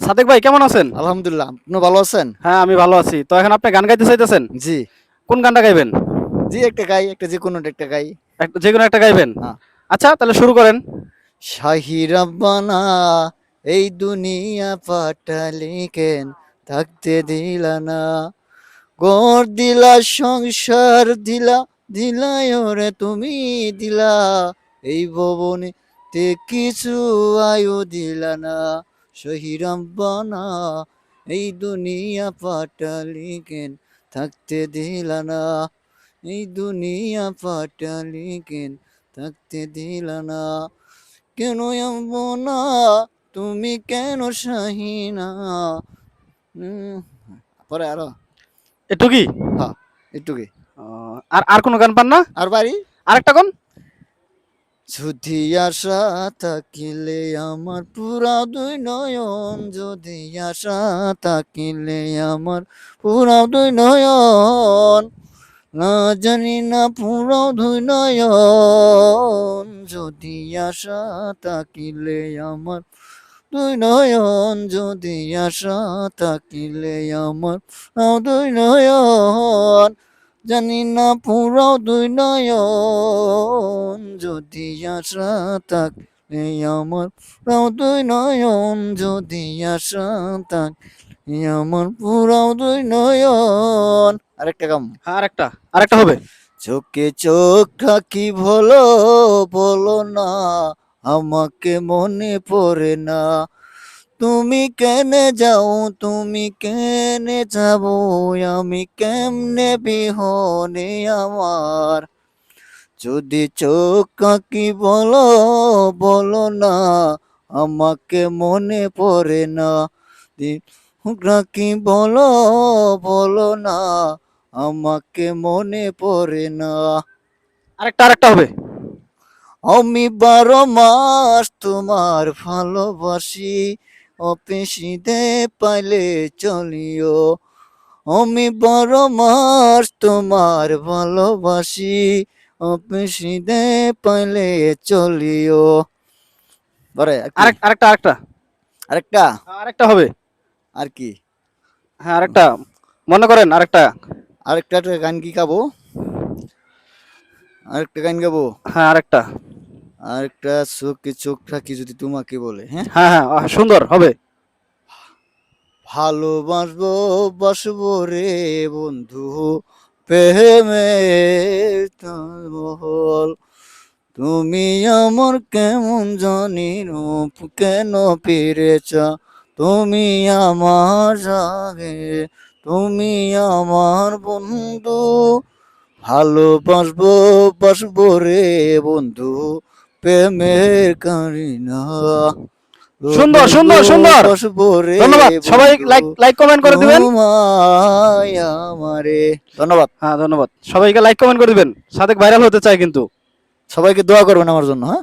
সাদেক ভাই কেমন আছেন? আলহামদুলিল্লাহ আপনি ভালো আছেন? হ্যাঁ আমি ভালো আছি। তো এখন আপনি গান গাইতে চাইতেছেন? জি। কোন গানটা গাইবেন? জি একটা গাই একটা যে কোনো একটা গাই। একটা- যে কোনো একটা গাইবেন? হ্যাঁ। আচ্ছা তাহলে শুরু করেন। শাহি রাব্বানা এই দুনিয়া পাটালি কেন থাকতে দিলা না। গড় দিলা সংসার দিলা দিলাই ওরে তুমি দিলা। এই ভবনে তে কিছু আয়ু দিলা না। শাহি রাব্বানা এই দুনিয়া পাটালি কেন থাকতে দিলা না এই দুনিয়া পাটালি কেন থাকতে দিলা না কেন না তুমি কেন শাহিনা? পরে আরও। একটু কি একটু কি আর আর কোনো গান পান না? আর বাড়ি? আরেকটা কোন যদি আশা থাকিলে আমার পুরা দুই নয়ন, যদি আশা থাকিলে আমার পুরা দুই নয়ন, না জানি না পুরা দুই নয়ন, যদি আশা থাকিলে আমার দুই নয়ন, যদি আশা থাকিলে আমার দুই নয়ন, জানি না পুরাও দুই নয়ন। যদি আশা থাকলে আমার পুরাও দুই নয়ন যদি আশা থাকলে আমার পুরাও দুই নয়ন। আরেকটা কাম হ্যাঁ আরেকটা আরেকটা হবে। চোখে চোখ রাখি বলো বলো না আমাকে মনে পড়ে না। তুমি কেনে যাও তুমি কেনে যাব আমি কেমনে বিহনে আমার? যদি চোখ কাকি বলো বলো না আমাকে মনে পড়ে না। রাখি বলো বলো না আমাকে মনে পড়ে না। আরেকটা আরেকটা হবে। আমি বারো মাস তোমার ভালোবাসি অফিসিতে পাইলে চলিও। আমি বারো মাস তোমার ভালোবাসি অফিসিতে পাইলে চলিও। আরেক আরেকটা আরেকটা। আরেকটা? হ্যাঁ, আরেকটা হবে। আর কি? হ্যাঁ আরেকটা। মনে করেন আরেকটা। আরেকটা একটা গান কি গাবো? আরেকটা গান গাবো? হ্যাঁ আরেকটা। আরেকটা চোখে চোখ রাখি যদি তোমাকে বলে হ্যাঁ? হ্যাঁ হ্যাঁ সুন্দর হবে। ভালোবাসবো বাসবো রে বন্ধু। প্রেমে বহল তুমি আমার কেমন জানি রূপ কেন পেরেছ? তুমি আমার আগে তুমি আমার বন্ধু। ভালোবাসবো, বাসবো রে বন্ধু, প্রেমের কারিনা। সুন্দর, সুন্দর, সুন্দর। ধন্যবাদ। সবাই লাইক লাইক কমেন্ট করে দিবেন। ধন্যবাদ। হ্যাঁ ধন্যবাদ। সবাইকে লাইক কমেন্ট করে দিবেন। সাদেক ভাইরাল হতে চায় কিন্তু। সবাইকে দোয়া করবেন আমার জন্য হ্যাঁ?